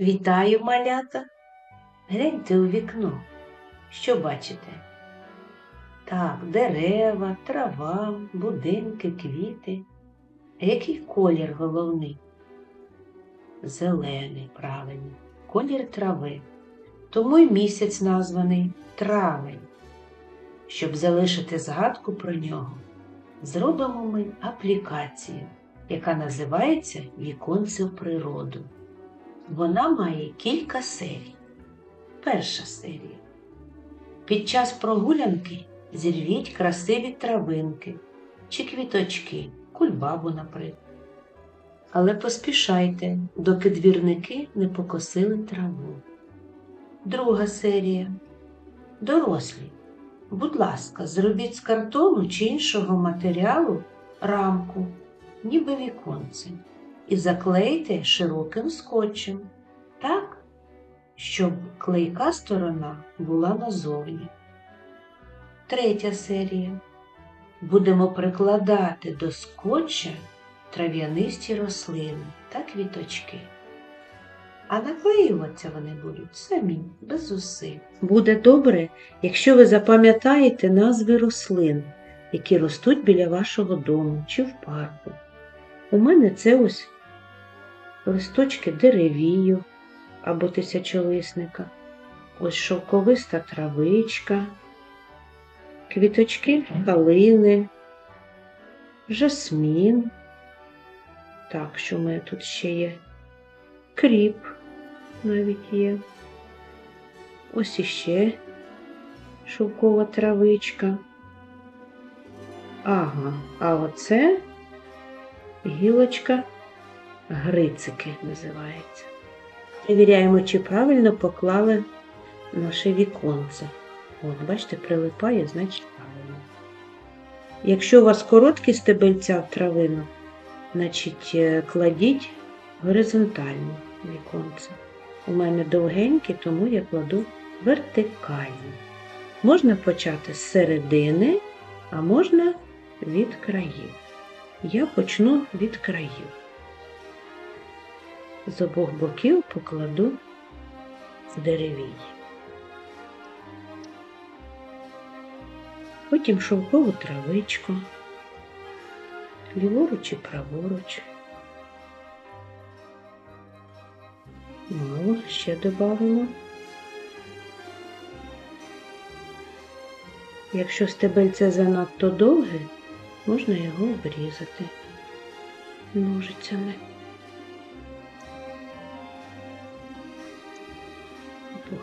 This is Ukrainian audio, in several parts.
Вітаю, малята. Гляньте у вікно. Що бачите? Так, дерева, трава, будинки, квіти. Який колір головний? Зелений, правильно. Колір трави. Тому й місяць названий травень. Щоб залишити згадку про нього, зробимо ми аплікацію, яка називається Віконце в природу. Вона має кілька серій. Перша серія. Під час прогулянки зірвіть красиві травинки чи квіточки, кульбабу, наприклад. Але поспішайте, доки двірники не покосили траву. Друга серія. Дорослі. Будь ласка, зробіть з картону чи іншого матеріалу рамку, ніби віконце і заклейте широким скотчем, так, щоб клейка сторона була назовні. Третя серія. Будемо прикладати до скотча трав'янисті рослини та квіточки. А наклеюватися вони будуть самі, без зусиль. Буде добре, якщо ви запам'ятаєте назви рослин, які ростуть біля вашого дому чи в парку. У мене це ось листочки деревію або тисячолисника, ось шовковиста травичка, квіточки калини, жасмін. Так, що в мене тут ще є? Кріп навіть є. Ось іще шовкова травичка. Ага, а оце гілочка грицики називається. Перевіряємо, чи правильно поклали наше віконце. От, бачите, прилипає, значить правильно. Якщо у вас короткі стебельця в травину, значить е, кладіть горизонтально віконце. У мене довгенькі, тому я кладу вертикально. Можна почати з середини, а можна від країв. Я почну від країв. З обох боків покладу деревій. Потім шовкову травичку, ліворуч і праворуч. Мало, ще додамо. Якщо стебельце занадто довге, можна його обрізати ножицями.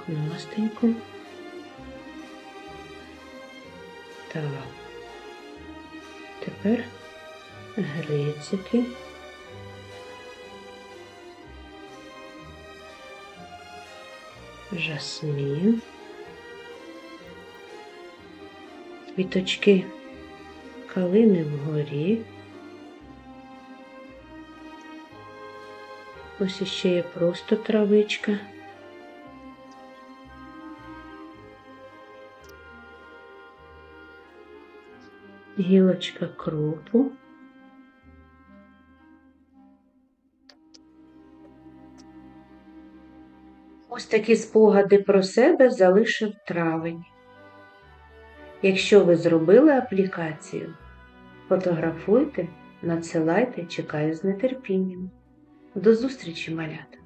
Пухнастенько. Так. Тепер грицики. Жасмін. Квіточки калини вгорі. Ось іще є просто травичка. Гілочка кропу. Ось такі спогади про себе залишив травень. Якщо ви зробили аплікацію, фотографуйте, надсилайте, чекаю з нетерпінням. До зустрічі, малята!